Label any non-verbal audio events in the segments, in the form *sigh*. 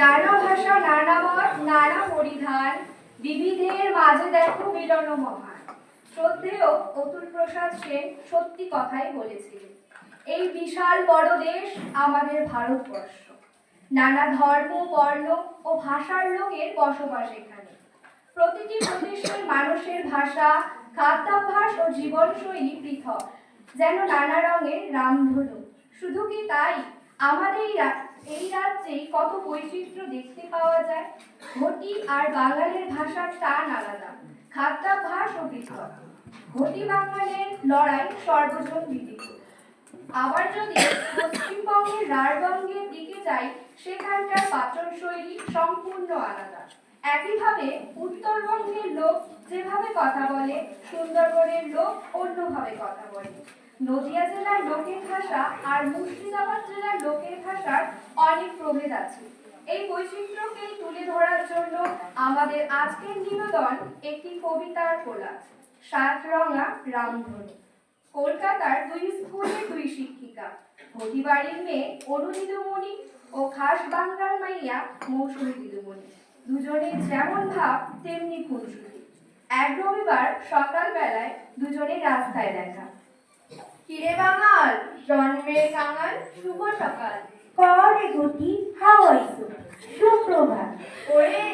নানা ভাষা, নানা মত, নানা পরিধান, বিবিধের মাঝে দেখো মিলন মহান। শ্রদ্ধেয় অতুল প্রসাদ সেন সত্যি কথাই বলেছিলেন, এই বিশাল বড় দেশ আমাদের ভারতবর্ষ। নানা ধর্ম, বর্ণ ও ভাষার লোকের বসবাস এখানে। প্রতিটি প্রদেশের মানুষের ভাষা, খাদ্যাভ্যাস ও জীবনশৈলী পৃথক, যেন নানা রঙের রামধনু। শুধু কি তাই? আমাদের এই রা- এই রাজ্যেই কত বৈচিত্র্য দেখতে পাওয়া যায়। ঘটি আর বাঙালির ভাষার টান আলাদা। খাদ্যাভ্যাস ও পৃথক। ঘটি বাঙালির লড়াই সর্বজন বিদিত আবার যদি পশ্চিমবঙ্গের রাঢ়বঙ্গের দিকে যাই, সেখানকার পাচন শৈলী সম্পূর্ণ আলাদা। একইভাবে উত্তরবঙ্গের লোক যেভাবে কথা বলে, সুন্দরবনের লোক অন্যভাবে কথা বলে। নদিয়া জেলার লোকের ভাষা আর মুর্শিদাবাদ জেলার লোকের ভাষার অনেক প্রভেদ আছে। এই বৈচিত্র্যকেই তুলে ধরার জন্য আমাদের আজকের নিবেদন একটি কবিতার কোলা সাতরঙা রামধনু। কলকাতার দুই স্কুলের দুই শিক্ষিকা। ঘটিবাড়ির মেয়ে অনু দিদুমণি ও খাস বাংলার মাইয়া মৌসুমী দিদুমণি। দুজনের যেমন ভাব তেমনি খুনসুটি। এক রবিবার সকালবেলায় দুজনে রাস্তায় দেখা। কিরে বাঙাল জন্মের কাঙাল শুভ সকাল। করে গতি হাওয়াই সুপ্রভাত। ওরে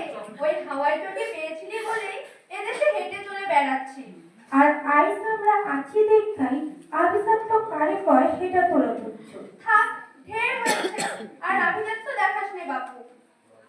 ওই হাওয়াই চটি পেয়েছিলি বলেই এদেশে হেঁটে চলে বেড়াচ্ছি। আর আইস আমরা আছি দেখাই তো কারে কয় সেটা তোরা বুঝছ থাক ঢের হয়েছে। আর আমি তো দেখাস নে বাপু।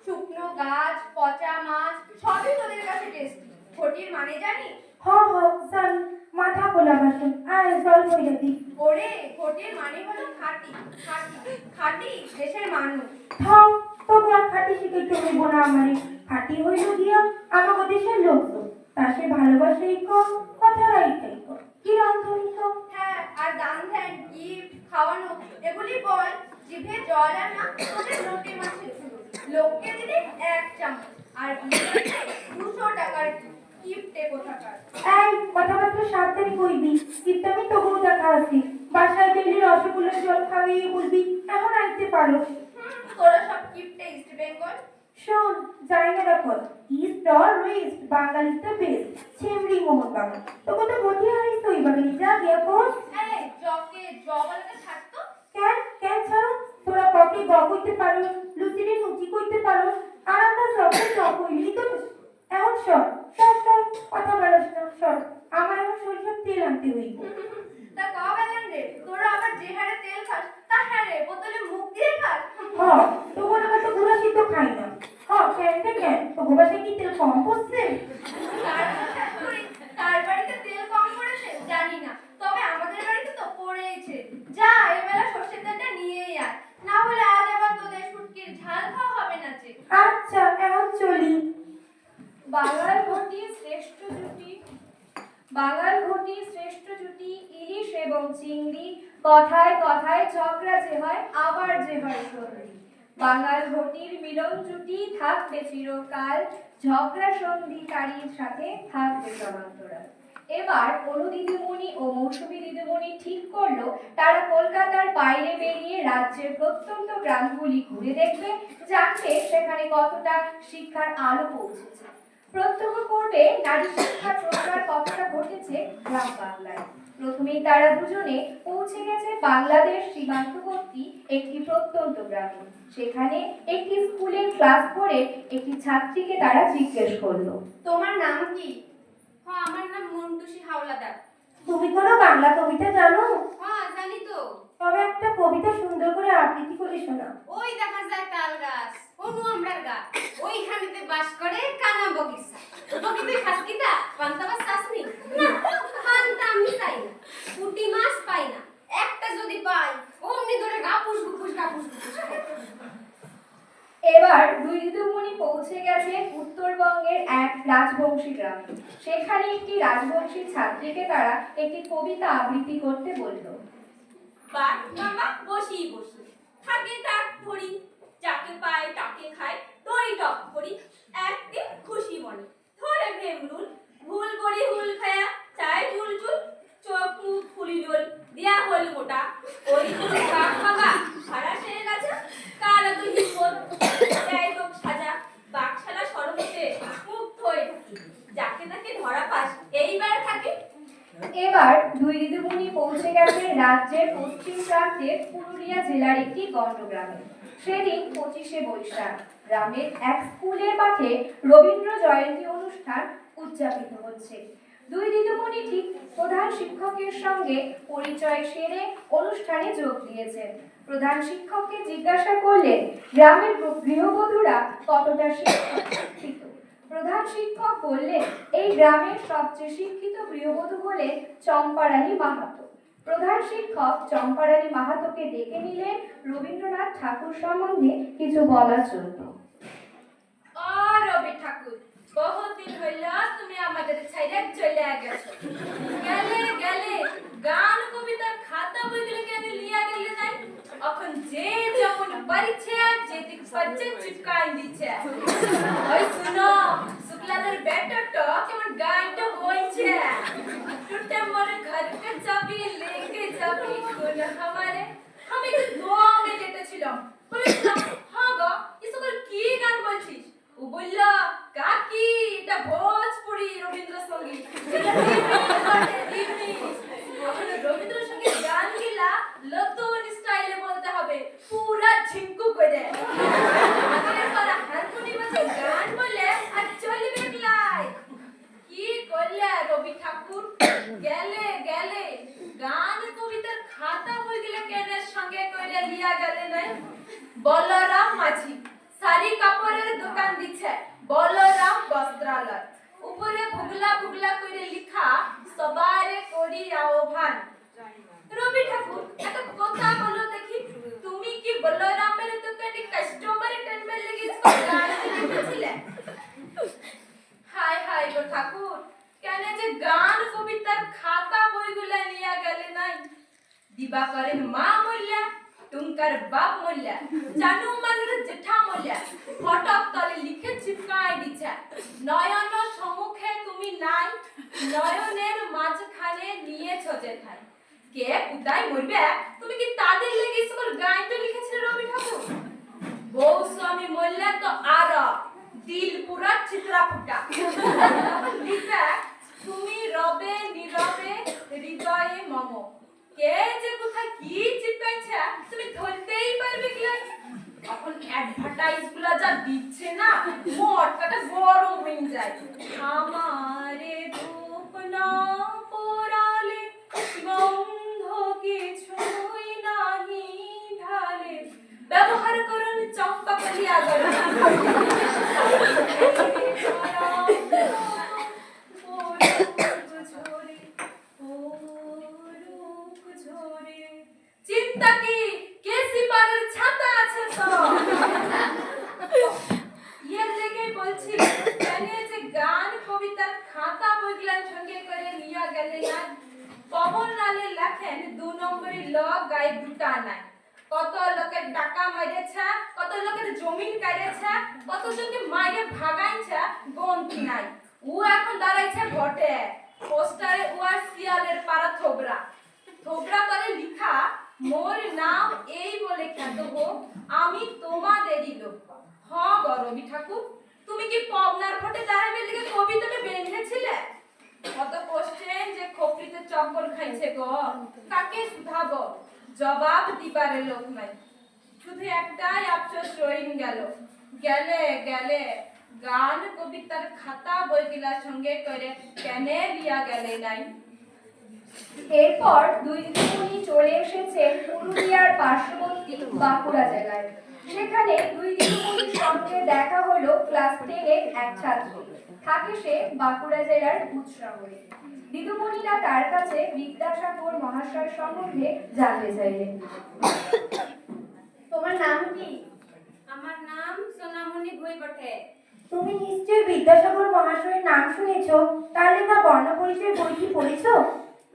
শুকনো গাছ পচা মাছ সবই তোদের কাছে টেস্টি ঘটির মানে জানি হ হ সান মাথা খোলা বাসন। আয় জল হইয়া দি। ওরে ঘটির মানে হলো খাঁটি। খাঁটি খাঁটি দেশের মানুষ। থাম তবু আর খাটি শিখাইতে হইব না আমারে। খাটি হইল গিয়া আমাকে দেশের লোক তো তা সে ভালোবাসাই কম। কথা রাইতাই কম কি রান্ধনি কম হ্যাঁ আর দান ধ্যান গিফট খাওয়ানো এগুলি বল জিভে জল আনা তোদের লোটে মাছের ঝুলো লোককে দিলে এক চামচ আর দুশো টাকার গিফটে কোথাকার। এই কথাবার্তা সাবধানে কইবি। কিন্তু আমি তবুও দেখা আছি। বাসায় গেলে রসগোল্লার জল খাওয়িয়ে বলবি এখন আনতে পারো। তোরা সব গিফটে ইস্ট বেঙ্গল? শোন জায়গাটা কর ইস্ট অর ওয়েস্ট বাঙালি তো বেস্ট ছেমড়ি মোহন বাগান তোকে তো গতি হারিস তো ওই বাগানে যা গিয়া পড় এই জকে জবালাকে ছাড়তো কেন কেন ছাড়ো? তোরা ককে গ কইতে পারো লুচিরে নুচি কইতে পারো আর আমরা সবাই জ কইলি তো এখন সর সর সর কথা বলাস না সর আমার এখন তেল আনতে হইব। তা কবেলেন রে, তোরা আবার যে হারে তেল খাস, তা হ্যাঁ রে, বোতলে মুখ দিয়ে খাস। হ তো বলে তো গুড়া সিদ্ধ খাই না। হ কেন কেন তো গুড়া কি তেল কম পড়ছে তার শাশুড়ি তার বাড়িতে তেল কম পড়েছে জানি না তবে আমাদের বাড়িতে তো পড়েইছে যা এবেলা সর্ষের তেলটা নিয়েই আয় না হলে আজ আবার তোদের শুটকির ঝাল খাওয়া হবে না যে আচ্ছা এখন চলি বাঙাল ঘটি শ্রেষ্ঠ জুটি বাঙাল ঘটি শ্রেষ্ঠ জুটি ইলিশ এবং চিংড়ি কথায় কথায় ঝগড়া যে হয়, আবার যে হয় সন্ধি বাঙাল ঘটির মিলন জুটি থাকবে চিরকাল, ঝগড়া সন্ধিকারীর সাথে থাকবে সমান্তরাল। এবার অনু দিদিমণি ও মৌসুমী দিদিমণি ঠিক করল, তারা কলকাতার বাইরে বেরিয়ে রাজ্যের প্রত্যন্ত গ্রামগুলি ঘুরে দেখবে, জানবে সেখানে কতটা শিক্ষার আলো পৌঁছেছে। প্রত্যক্ষ করবে, নারী শিক্ষার প্রসার কতটা ঘটেছে গ্রাম বাংলায়। প্রথমেই তারা দুজনে পৌঁছে গেছে বাংলাদেশ সীমান্তবর্তী একটি প্রত্যন্ত গ্রামে। সেখানে একটি স্কুলের ক্লাস করে একটি ছাত্রীকে তারা জিজ্ঞেস করল তোমার নাম কি? হ্যাঁ আমার নাম মন্টুসি হাওলাদার। তুমি কোনো বাংলা কবিতা জানো? হ্যাঁ জানি তো। তবে একটা কবিতা সুন্দর করে আবৃত্তি করে শোনাও। ওই দেখা যায় তাল গাছ অনু আমরার গাছ। ওইখানেতে বাস করে কানা বগিচা। বগিতে খাস কিতা পান্তা মাছ চাসনি না পান্তা আমি চাই না পুঁটি মাছ পাই না একটা যদি পাই অমনি ধরে গাপুস গুপুস গাপুস গুপুস। এবার দুই দিদিমণি পৌঁছে গেছে উত্তরবঙ্গের এক রাজবংশী গ্রামে। সেখানে একটি রাজবংশী ছাত্রীকে তারা একটি কবিতা আবৃত্তি করতে বলল। মামা বসি বসি থাকে তাক ধরি গ্রামের এক স্কুলের মাঠে রবীন্দ্র জয়ন্তী অনুষ্ঠান উদযাপিত হচ্ছে। দুই দিদিমণি ঠিক প্রধান শিক্ষকের সঙ্গে পরিচয় সেরে অনুষ্ঠানে যোগ দিয়েছেন। প্রধান শিক্ষককে জিজ্ঞাসা করলেন গ্রামের গৃহবধূরা কতটা শিক্ষিত? প্রধান শিক্ষক বললেন, এই গ্রামের সবচেয়ে শিক্ষিত গৃহবধূ হলেন চম্পারানী মাহাতো। প্রধান শিক্ষক চম্পারানী মাহাতোকে ডেকে নিলেন রবীন্দ্রনাথ ঠাকুর সম্বন্ধে কিছু বলার জন্য। রবি ঠাকুর, বহুদিন হইল তুমি আমাদের ছাইরে চলে গেছো। গেলে গেলে, গান, কবিতার খাতা বইগুলো কেন লিয়া গেলে নাই এখন যে যেমন পারিছে যেদিক পারছে চিপকাই দিছে। ওই শুনো, শুক্লাদের ব্যাটারটা কেমন গানটা হইছে টুটে মরে ঘরকে যাবি লেকে যাবি কোন আমারে আমি একটু দোয়া মে যেতে ছিলাম হ্যাঁ গো এসকল কি গান বলছিস? ও বলল কাকি এটা ভোজপুরি রবীন্দ্রসঙ্গীত। *laughs* রবীন্দ্রসঙ্গীত গান গিলা লতুন স্টাইলে বলতে হবে পুরা ঝিঙ্কু করে আগের করা হারমোনি বাজে গান বলে আর চলবে লাই কি করলে রবি ঠাকুর গেলে গেলে গান কবিতার খাতা বই গেলে কেনের সঙ্গে কইরা লিয়া গেলে নাই বলরাম মাঝি শাড়ি কাপড়ের দোকান দিছে বলরাম বস্ত্রালয় উপরে বুগলা বুগলা করে লিখা সবারে করি আহ্বান রবি ঠাকুর একটা কথা বলো দেখি তুমি কি বলরামের দোকানে কাস্টমার টেনমেন্ট লেগে গান লিখেছিলে হাই হাই গো ঠাকুর কেন যে গান কবিতার খাতা বইগুলা নিয়া গেলে নাই দিবাকরের মা মল্লা টুঙ্কার বাপ মল্লা জানু মানের জেঠা মল্লা ফটক তলে লিখে চিপকাই দিছে নয়ন সম্মুখে তুমি নাই নয়নের মাঝখানে নিয়েছো যেথায় কে কুদাই মরবে? তুমি কি তাদের লেগে সকল গানটা লিখেছিলে, রবি ঠাকুর? বউ স্বামী মরলে তো আর দিল পুরা চিত্রা ফুটা। লিখা তুমি রবে নীরবে হৃদয়ে মম। কে যে কোথায় কি চিপকাইছে, তুমি ধরতেই পারবে কি? এখন অ্যাডভার্টাইজগুলা যা দিচ্ছে না, মটকাটা গরম হয়ে যায়। আমারে ধূপ না পোড়ালে, গন্ধ কিছুই নাহি ঢালে। ব্যবহার করুন চম্পা কলিয়া চিন্তা *laughs* কি কেসি পাড়ের ছাতা আছে তো ইয়ের লেগে বলছি জানে যে গান কবিতার খাতা বইগুলার সঙ্গে করে নিয়া গেলে না পবন লালে লেখেন দু নম্বরই ল গায়ে দুটা নাই কত লোকের টাকা মাইরেছে কত লোকের জমিন কাইরেছে কত জনকে মাইরে ভাগাইছে গন্তি নাই ও এখন দাঁড়াইছে ভটে পোস্টারে ও আর শিয়ালের পাড়া থোবরা থোবরা করে লিখা মোর নাম এই বলে খ্যাত হোক আমি তোমাদেরই লোক। হ গো রবি ঠাকুর, তুমি কি পবনার ভোটে দাঁড়াবে লিখে কবিতাটা বেঁধেছিলে? কত কোশ্চেন যে খোপড়িতে চক্কর খাইছে গো। কাকে শুধাবো, জবাব দিবারে লোক নাই। শুধু একটাই আফসোস রইন গেল। গেলে গেলে, গান কবিতার খাতা বইগুলার সঙ্গে করে কেনে লিয়া গেলে নাই। এরপর দুই দিদিমণি চলে এসেছেন পুরুলিয়ার পার্শ্ববর্তী বাঁকুড়া জেলায়। সেখানে দুই দিদিমণির সঙ্গে দেখা হলো ক্লাস টেনের এক ছাত্র। থাকে সে বাঁকুড়া জেলার উৎসাহরে দিদিমণিরা তার কাছে বিদ্যাসাগর মহাশয় সম্বন্ধে জানতে চাইলেন। তোমার নাম কি? আমার নাম সোনামণি ভুই বটে। তুমি নিশ্চয়ই বিদ্যাসাগর মহাশয়ের নাম শুনেছ তাহলে লেখা বর্ণ পরিচয় বইটি পড়েছো?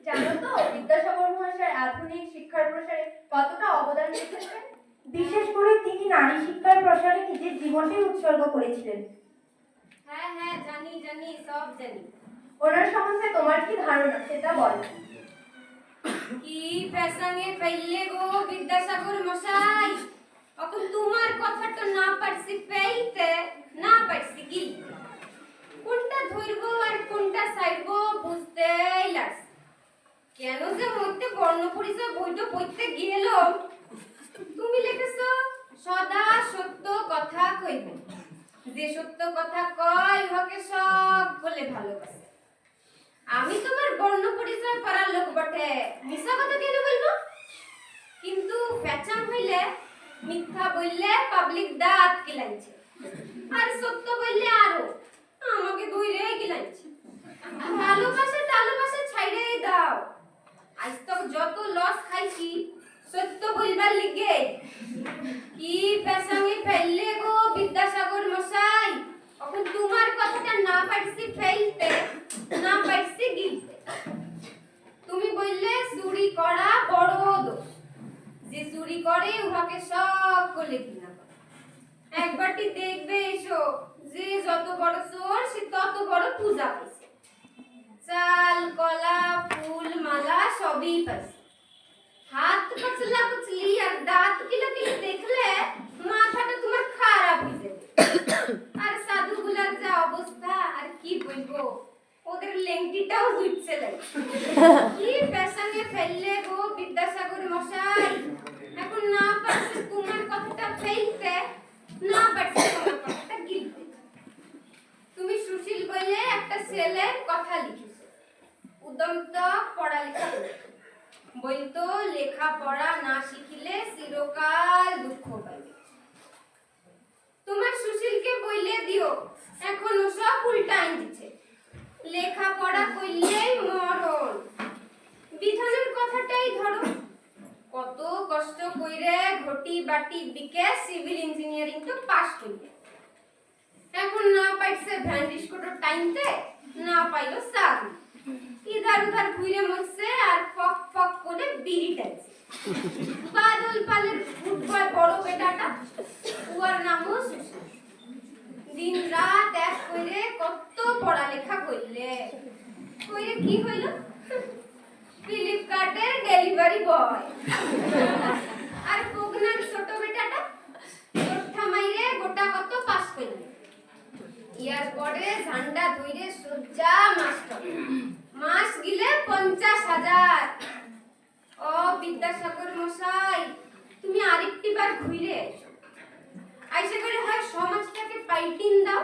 জানো তো বিদ্যাসাগর মহাশয় আধুনিক শিক্ষার প্রসারে কতটা অবদান রেখেছেন বিশেষ করে তিনি নারী শিক্ষার প্রসারে নিজের জীবনটাই উৎসর্গ করেছিলেন। হ্যাঁ হ্যাঁ জানি জানি সব জানি। ওনার সম্বন্ধে তোমার কি ধারণা সেটা বলো। কি প্রসঙ্গে পেলে গো বিদ্যাসাগর মশাই? এখন তোমার কথাটা না পারছি পেইতে না পারছি কি কোনটা ধরবো আর কোনটা সাইডবো বুঝতেই লাগছে কেন যে মধ্যে বর্ণ বর্ণপরিচয় বইটা পড়তে গেলাম তুমি লিখেছো, সদা সত্য কথা কইবে। যে সত্য কথা কয়, উহাকে সব বলে ভালোবাসে। আমি তোমার বর্ণ পরিচয় পাড়ার লোক বটে। মিশা কথা কেন বলব? কিন্তু ফ্যাচাং হইলে মিথ্যা বললে পাবলিক দাঁত কিলাইছে। আর সত্য বললে আরও আমাকে দইরে কিলাইছে। ভালোবাসা টালোবাসা ছাইড়েই দাও। আজ তক যত লস খাইছি, সত্য বলবার লিগে। কি পেছাঙে ফেললে গো বিদ্যাসাগর মশাই? এখন তোমার কথাটা না পারছি ফেলতে, না পারছি গিলতে। তুমি বললে, চুরি করা বড় দোষ। যে চুরি করে, উহাকে সব করলে কিনা একবারটি দেখবে এসো, যে যত বড় চোর, সে তত বড় পূজা চাল, কলা, ফুল, মালা, সবই পাইছে হাত পাচলা কুচলি আর দাঁত কিলো দেখলে মাথাটা তোমার খারাপ হয়ে যাবে। আর সাধুগুলার যা অবস্থা, আর কি বলব? ওদের লেংটিটাও জুটছে কি পেছনে ফেললে গো বিদ্যাসাগর মশাই এখন না পারছে তোমার কথাটা ফেলতে না পারছে তোমার কথাটা গিলতে তুমি সুশীল বলে একটা ছেলের কথা লিখেছো উদন্ত পড়ালেখা করতে। বলতো লেখাপড়া না শিখিলে চিরকাল দুঃখ পাইবে তোমার সুশীলকে বইলে দিও এখন ও সব উল্টাই দিচ্ছে লেখাপড়া করলেই মরণ বিধানের কথাটাই ধরো কত কষ্ট কইরে ঘটি বাটি বিকে সিভিল ইঞ্জিনিয়ারিং তো পাস করলে এখন না পাইছে ভ্যান্ডিশ কোটোর টাইমতে, না পাইলো চাকরি ইধার উধার ঘুরে মরছে আর ফক ফক করে বিড়ি টাইছে বাদল পালের ফুটবল বড় বেটাটা উয়ার নামও সুশীল দিন রাত এক করে কত পড়ালেখা করলে। কইরে কি হইল? ফ্লিপকার্টের ডেলিভারি বয়। আর পগনার ছোট বেটাটা চোট্টা মাইরে গোটা কত পাস করলে। ইয়ার পরে ঝান্ডা ধইরে সজ্জা মাস্টার মাস গিলে পঞ্চাশ হাজার। ও বিদ্যাসাগর মশাই, তুমি আরেকটি বার ঘুরে আইসা করে হয় সমাজটাকে পাইটিন দাও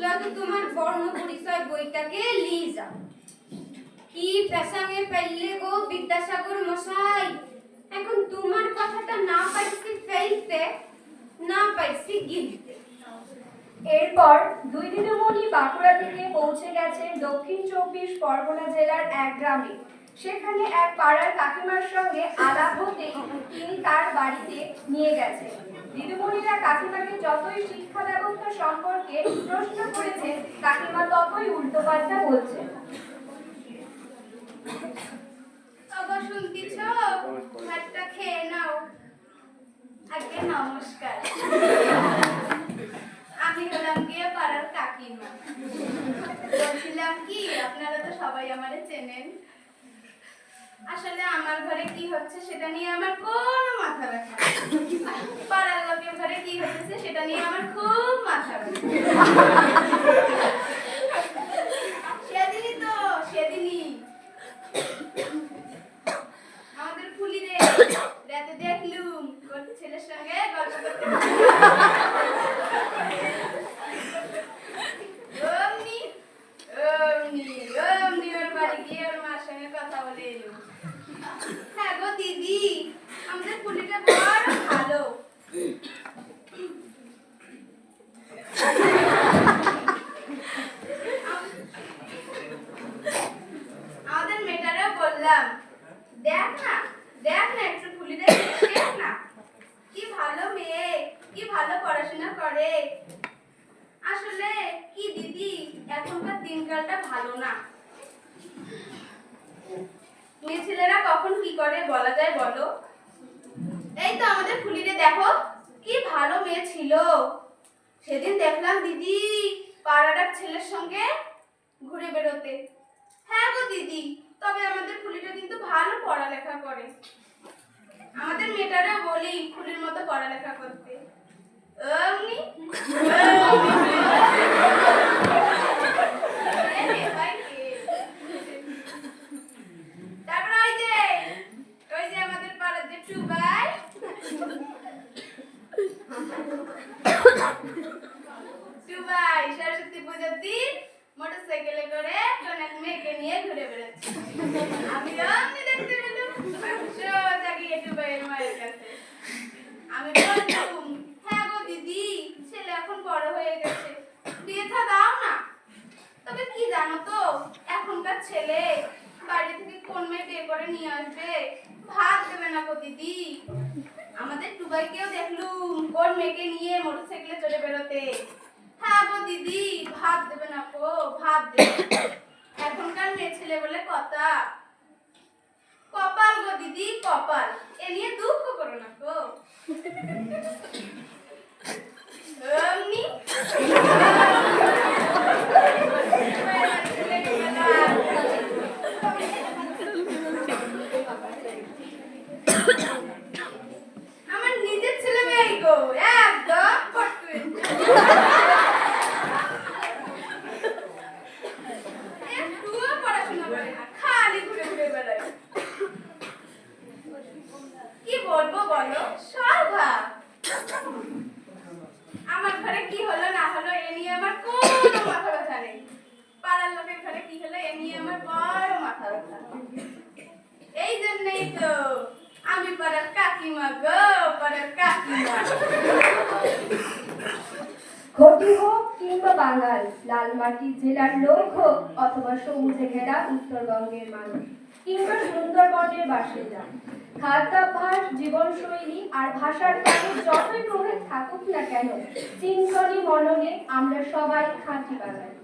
নয়তো তোমার বর্ণ পরিচয় বইটাকে লিয়ে যাও। কি ফ্যাশাঙে ফেললে গো বিদ্যাসাগর মশাই? এখন তোমার কথাটা না পাইছি ফেলতে, না পাইছি গিলতে। এরপর দুই দিদিমণি বাঁকুড়া থেকে পৌঁছে গেছেন দক্ষিণ চব্বিশ পরগনা জেলার এক গ্রামে। সেখানে এক পাড়ার কাকিমার সঙ্গে আলাপ হতে তিনি তার বাড়িতে নিয়ে গেছেন দিদিমণিরা কাকিমাকে যতই শিক্ষা ব্যবস্থা সম্পর্কে প্রশ্ন করেছেন কাকিমা ততই উল্টোপাল্টা বলছেন। শুনতেছ? ভাতটা খেয়ে নাও। আগে নমস্কার। আমি হলাম গিয়ে পাড়ার কাকিমা? বলছিলাম কি, আপনারা তো সবাই আমার চেনেন। আসলে আমার ঘরে কি হচ্ছে সেটা নিয়ে আমার কোনো মাথা ব্যথা। পাড়ার লোকের ঘরে কি হচ্ছে সেটা নিয়ে আমার খুব মাথা ব্যথা। ছেলের সঙ্গে ঘুরে বেরোতে হ্যাঁ গো দিদি, তবে আমাদের ফুলিটা কিন্তু ভালো পড়ালেখা করে। আমাদের মেয়েটারা বলি ফুলির মতো পড়ালেখা করতে। Thank তারপর ওই যে ওই যে আমাদের পাড়ার যে যদি মোটরসাইকেলে করে টনের মেয়েকে নিয়ে ঘুরে বেড়াচ্ছে। কাছে। আমি বললাম হ্যাঁ গো দিদি, ছেলে এখন বড় হয়ে গেছে। বিয়ে থা দাও না। তবে কি জানো তো, এখনকার ছেলে বাড়ি থেকে কোন মেয়ে বিয়ে করে নিয়ে আসবে? ভাত দেবে না গো দিদি। আমাদের টুবাইকেও দেখলুম, কোন মেয়েকে নিয়ে মোটরসাইকেলে চলে বেরোতে হ্যাঁ গো দিদি, ভাত দেবে না গো, ভাত দেবে এখনকার মেয়ে ছেলে বলে কথা। কপাল গো দিদি, কপাল। এ নিয়ে দুঃখ করো না গো অমনি আমার নিজের ছেলে মেয়ে গো একদম পটুয়ে একটুও পড়াশোনা করে না খালি ঘুরে ঘুরে বেড়ায় কি বলব বলো স্বভাব আমার ঘরে কি হলো না হলো এ নিয়ে আমার কোনো মাথা ব্যথা নেই পাড়ার লোকের ঘরে কি হলো এ নিয়ে আমার বড় মাথা ব্যথা এই জন্যই তো আমি পাড়ার কাকিমা গো পাড়ার কাকিমা বাঙাল লাল জেলার লোক হোক অথবা সবুজে ঘেরা উত্তরবঙ্গের মানুষ, কিংবা সুন্দরবনের খাদ্যাভ্যাস জীবনশৈলী আর ভাষার কাজে যতই প্রভেদ থাকুক না কেন, চিন্তনী মননে আমরা সবাই খাঁটি বাঙালি।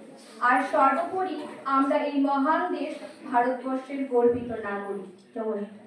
আর সর্বোপরি আমরা এই মহান দেশ ভারতবর্ষের গর্বিত নাগরিক। নমস্কার।